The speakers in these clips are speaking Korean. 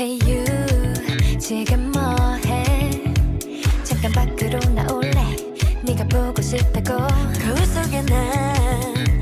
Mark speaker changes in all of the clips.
Speaker 1: Hey you 지금 뭐해? 잠깐 밖으로 나올래? 네가 보고 싶다고. 거울 속에 난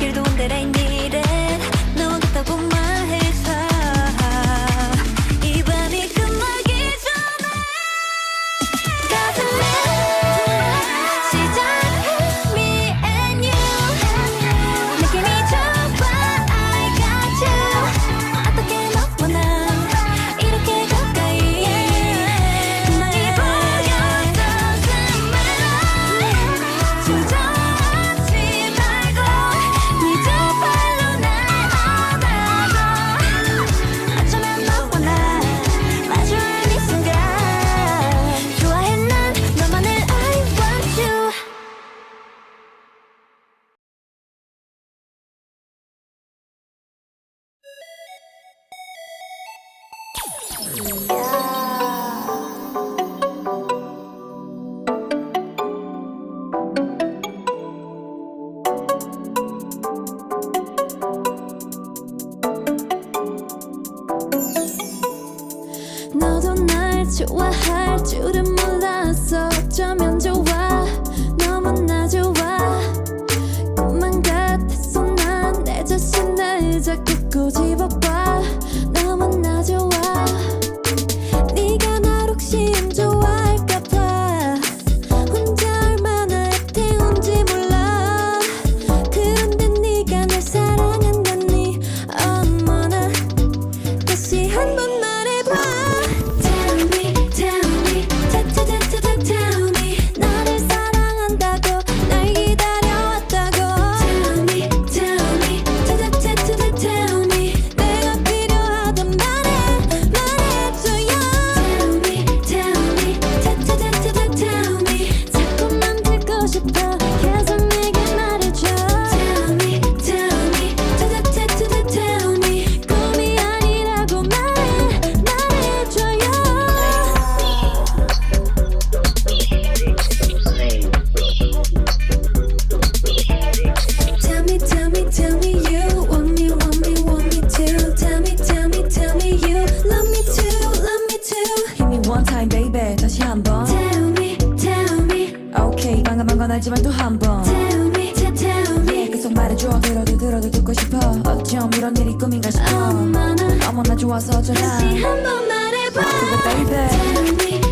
Speaker 1: 일도 온데라 있는 너도 날 좋아할 줄은 몰랐어. 어쩌면 번. Tell me, tell me. Okay 방금 한건 알지만 또 한번. Tell me, tell, tell me. 계속
Speaker 2: 말해줘. 들어도 들어도 듣고 싶어. 어쩜 이런 일이 꿈인가 싶어.
Speaker 1: 어머나.
Speaker 2: 어머나 좋아서 어쩌나.
Speaker 1: 다시 한번 말해봐. 아, tell me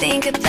Speaker 3: think about